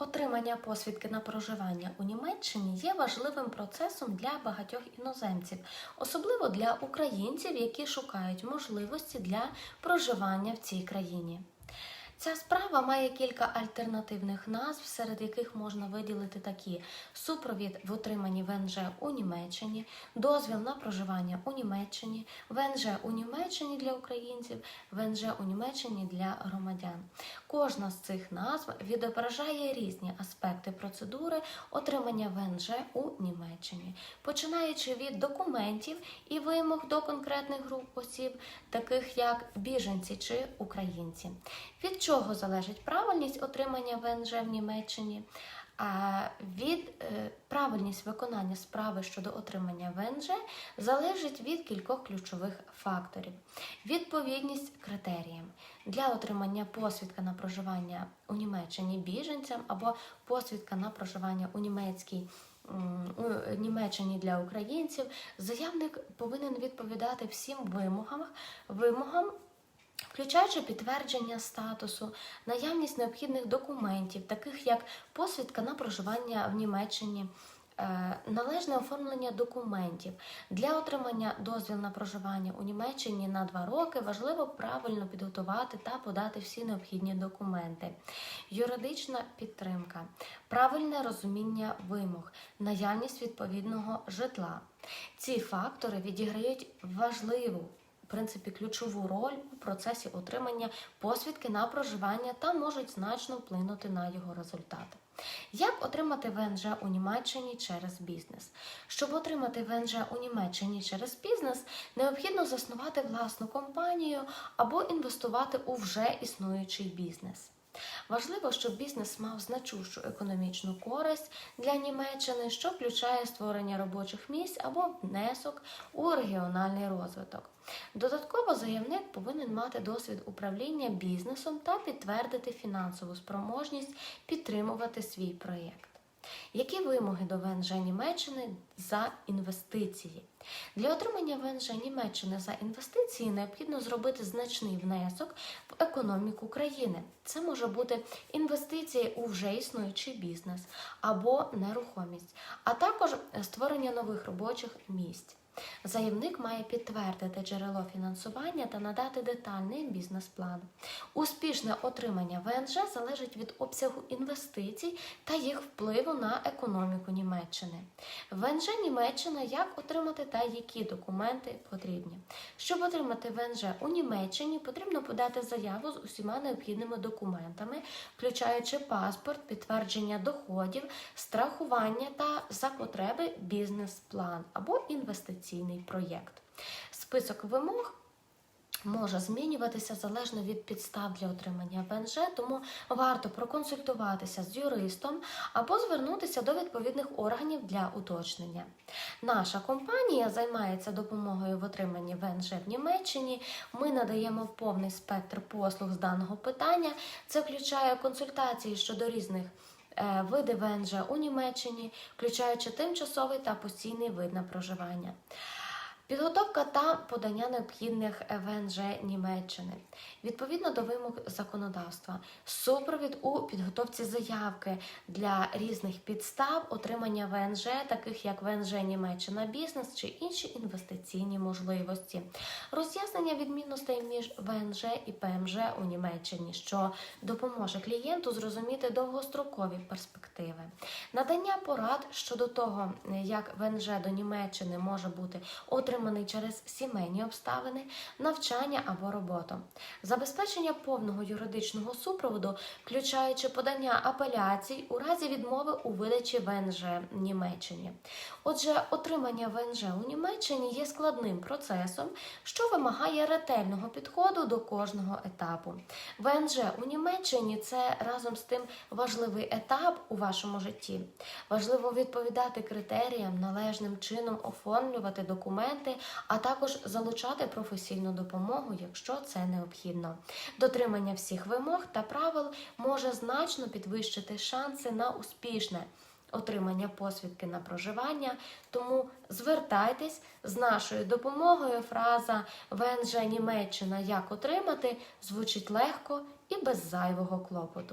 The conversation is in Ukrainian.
Отримання посвідки на проживання у Німеччині є важливим процесом для багатьох іноземців, особливо для українців, які шукають можливості для проживання в цій країні. Ця справа має кілька альтернативних назв, серед яких можна виділити такі: супровід в отриманні ВНЖ у Німеччині, дозвіл на проживання у Німеччині, ВНЖ у Німеччині для українців, ВНЖ у Німеччині для громадян. Кожна з цих назв відображає різні аспекти процедури отримання ВНЖ у Німеччині, починаючи від документів і вимог до конкретних груп осіб, таких як біженці чи українці. Від чого залежить правильність отримання ВНЖ в Німеччині? А від е, правильність виконання справи щодо отримання ВНЖ залежить від кількох ключових факторів: відповідність критеріям для отримання посвідка на проживання у Німеччині біженцям або посвідка на проживання у німецькій. У Німеччині для українців заявник повинен відповідати всім вимогам, вимогам включаючи підтвердження статусу, наявність необхідних документів, таких як посвідка на проживання в Німеччині. е, Належне оформлення документів для отримання дозвіл на проживання у Німеччині на два роки важливо правильно підготувати та подати всі необхідні документи, юридична підтримка, правильне розуміння вимог, наявність відповідного житла. Ці фактори відіграють важливу принципі ключову роль у процесі отримання посвідки на проживання та можуть значно вплинути на його результати. Як отримати ВНЖ у Німеччині через бізнес? Щоб отримати ВНЖ у Німеччині через бізнес, необхідно заснувати власну компанію або інвестувати у вже існуючий бізнес. Важливо, щоб бізнес мав значущу економічну користь для Німеччини, що включає створення робочих місць або внесок у регіональний розвиток. Додатково заявник повинен мати досвід управління бізнесом та підтвердити фінансову спроможність підтримувати свій проєкт. Які вимоги до ВНЖ Німеччини за інвестиції? Для отримання ВНЖ Німеччини за інвестиції необхідно зробити значний внесок в економіку країни. Це може бути інвестиції у вже існуючий бізнес або нерухомість, а також створення нових робочих місць. Заявник має підтвердити джерело фінансування та надати детальний бізнес-план. Успішне отримання ВНЖ залежить від обсягу інвестицій та їх впливу на економіку Німеччини. ВНЖ Німеччина як отримати та які документи потрібні. Щоб отримати ВНЖ у Німеччині, потрібно подати заяву з усіма необхідними документами, включаючи паспорт, підтвердження доходів, страхування та за потреби бізнес-план або інвестиційний проєкт. Список вимог. Може змінюватися залежно від підстав для отримання ВНЖ, тому варто проконсультуватися з юристом або звернутися до відповідних органів для уточнення. Наша компанія займається допомогою в отриманні ВНЖ в Німеччині. Ми надаємо повний спектр послуг з даного питання. Це включає консультації щодо різних види ВНЖ у Німеччині, включаючи тимчасовий та постійний вид на проживання. Підготовка та подання необхідних ВНЖ Німеччини. Відповідно до вимог законодавства, супровід у підготовці заявки для різних підстав отримання ВНЖ, таких як ВНЖ Німеччина бізнес чи інші інвестиційні можливості, роз'яснення відмінностей між ВНЖ і ПМЖ у Німеччині, що допоможе клієнту зрозуміти довгострокові перспективи, надання порад щодо того, як ВНЖ до Німеччини може бути отриманий через сімейні обставини, навчання або роботу, забезпечення повного юридичного супроводу, включаючи подання апеляцій у разі відмови у видачі ВНЖ в Німеччині. Отже, отримання ВНЖ у Німеччині є складним процесом, що вимагає ретельного підходу до кожного етапу. ВНЖ у Німеччині це разом з тим важливий етап у вашому житті. Важливо відповідати критеріям, належним чином оформлювати документи, а також залучати професійну допомогу, якщо це необхідно. Дотримання всіх вимог та правил може значно підвищити шанси на успішне. Отримання посвідки на проживання, тому звертайтесь з нашою допомогою. Фраза ВНЖ Німеччина як отримати звучить легко і без зайвого клопоту.